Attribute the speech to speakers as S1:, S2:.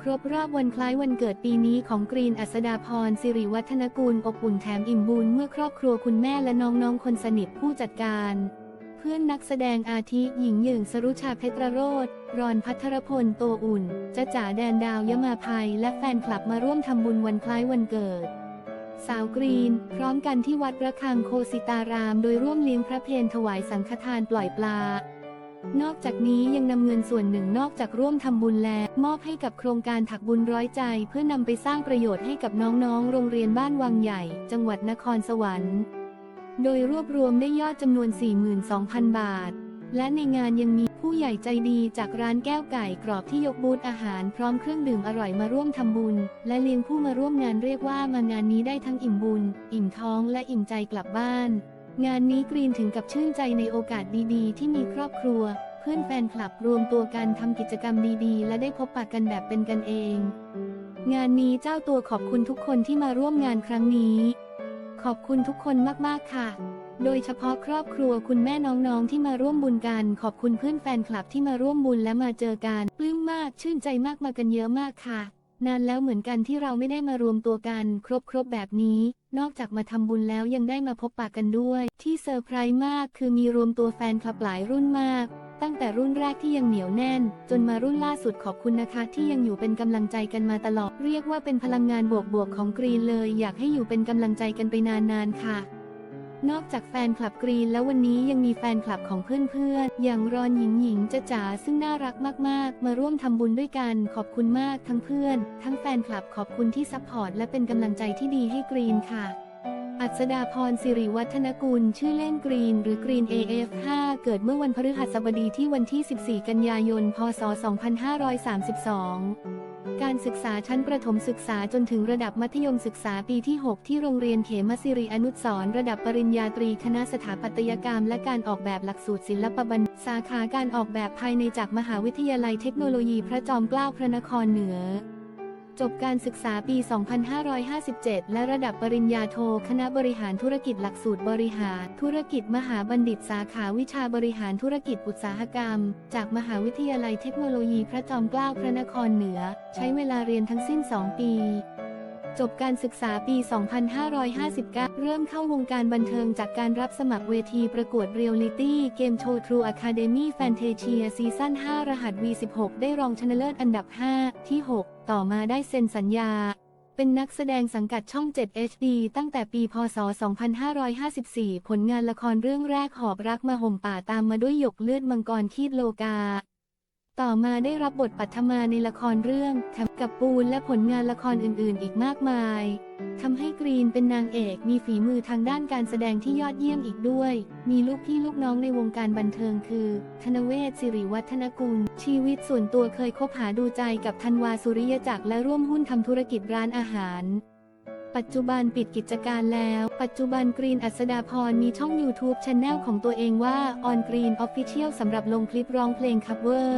S1: ครบรอบวันคล้ายวันเกิดปีนี้ของกรีนอัสดาพรสิริวัฒนกุลอบอุ่นแถมอิ่มบุญเมื่อครอบครัวคุณแม่และน้องๆคนสนิทผู้จัดการ เพื่อนนักแสดงอาทิหญิงหยิ่งสรุชาเพชรโรธรอนพัทรพลโตอุ่นจะจ๋าแดนดาวยมาภัยและแฟนคลับมาร่วมทำบุญวันคล้ายวันเกิด สาวกรีน พร้อมกันที่วัดระฆังโคสิตาราม โดยร่วมเลี้ยงพระเพลถวายสังฆทานปล่อยปลา นอกจากนี้ยังนำเงินส่วนหนึ่งนอกจากร่วมทำบุญแล้ว มอบให้กับโครงการถักบุญร้อยใจ เพื่อนำไปสร้างประโยชน์ให้กับน้องๆ โรงเรียนบ้านวังใหญ่ จังหวัดนครสวรรค์ โดยรวบรวมได้ยอดจำนวน 42,000 บาท และในงานยังมีผู้ใหญ่ใจดีจากร้านแก้วไก่กรอบที่ยกบูธอาหารพร้อมเครื่องดื่มอร่อยมาร่วมทำบุญ และเลี้ยงผู้มาร่วมงานเรียกว่ามางานนี้ได้ทั้งอิ่มบุญ อิ่มท้องและอิ่มใจกลับบ้าน งานนี้กรีนถึงกับชื่นใจในโอกาสดีๆ ที่มีครอบครัว เพื่อนแฟนคลับรวมตัวกันทำกิจกรรมดีๆ และได้พบปะกันแบบเป็นกันเอง งานนี้เจ้าตัวขอบคุณทุกคนที่มาร่วมงานครั้งนี้ ขอบคุณทุกคนมากๆค่ะ โดยเฉพาะครอบครัวคุณแม่น้องๆที่มาร่วมบุญกัน ขอบคุณเพื่อนแฟนคลับที่มาร่วมบุญและมาเจอกันปลื้มมากชื่นใจมากมากันเยอะมากค่ะ นานแล้วเหมือนกันที่เราไม่ได้มารวมตัวกัน ครบครบๆแบบนี้ นอกจากมาทำบุญแล้วยังได้มาพบปะกันด้วย ที่เซอร์ไพรส์มากคือมีรวมตัวแฟนคลับหลายรุ่นมาก ตั้งแต่รุ่นแรกที่ยังเหนียวแน่น จนมารุ่นล่าสุดขอบคุณนะคะที่ยังอยู่เป็นกำลังใจกันมาตลอด เรียกว่าเป็นพลังงานบวกๆของกรีนเลย อยากให้อยู่เป็นกำลังใจกันไปนานๆค่ะ นอกจากแฟนคลับกรีนแล้ววันนี้ยังมีแฟนคลับของเพื่อนๆ อย่างรอนหญิงหญิงจะจ๋าซึ่งน่ารักมากๆ มาร่วมทำบุญด้วยกันขอบคุณมากทั้งเพื่อน ทั้งแฟนคลับขอบคุณที่ซัพพอร์ตและเป็นกำลังใจที่ดีให้กรีนค่ะ อัศดาพรสิริวัฒนกุล ชื่อเล่นกรีน หรือกรีน AF5 เกิดเมื่อวันพฤหัสบดีที่วันที่ 14 กันยายน พศ 2532 การศึกษาชั้นประถมศึกษาจนถึงระดับมัธยมศึกษาปีที่ 6 ที่โรงเรียนเขมสิริอนุสรณ์ระดับปริญญาตรีคณะสถาปัตยกรรม และการออกแบบหลักสูตรศิลปบัณฑิตสาขาการออกแบบภายในจากมหาวิทยาลัยเทคโนโลยีพระจอมเกล้าพระนครเหนือ จบการศึกษาปี 2557 และระดับปริญญาโท คณะบริหารธุรกิจหลักสูตรบริหาร ธุรกิจมหาบัณฑิตสาขาวิชาบริหารธุรกิจอุตสาหกรรม จากมหาวิทยาลัยเทคโนโลยีพระจอมเกล้าพระนครเหนือ ใช้เวลาเรียนทั้งสิ้น 2 ปี จบการศึกษาปี 2559 เริ่มเข้าวงการบันเทิงจากการรับสมัครเวทีประกวดเรียลลิตี้เกมโชว์ True Academy Fantasia ซีซั่น 5 รหัส V16 ได้รองชนะเลิศอันดับ 5 ที่ 6 ต่อมาได้เซ็นสัญญา เป็นนักแสดงสังกัดช่อง 7 HD ตั้งแต่ปี พศ 2554 ผลงานละครเรื่องแรกหอบรักมาห่มป่าตามมาด้วยหยกเลือดมังกรคีดโลกา ต่อมาได้รับบทปัทมาในละครเรื่องแถมกับปูนและผลงานละครอื่นๆ อีกมากมายทำให้กรีนเป็นนางเอกมีฝีมือทางด้านการแสดงที่ยอดเยี่ยมอีกด้วย มีลูกพี่ลูกน้องในวงการบันเทิงคือ ธนเวศสิริวัฒนกุล ชีวิตส่วนตัวเคยคบหาดูใจกับธันวาสุริยจักรและร่วมหุ้นทำธุรกิจร้านอาหารปัจจุบันปิดกิจการแล้ว ปัจจุบันกรีนอัศดาพรมีช่อง YouTube ช anel ของตัวเองว่า On Green Official สำหรับลงคลิปร้องเพลงคัฟเวอร์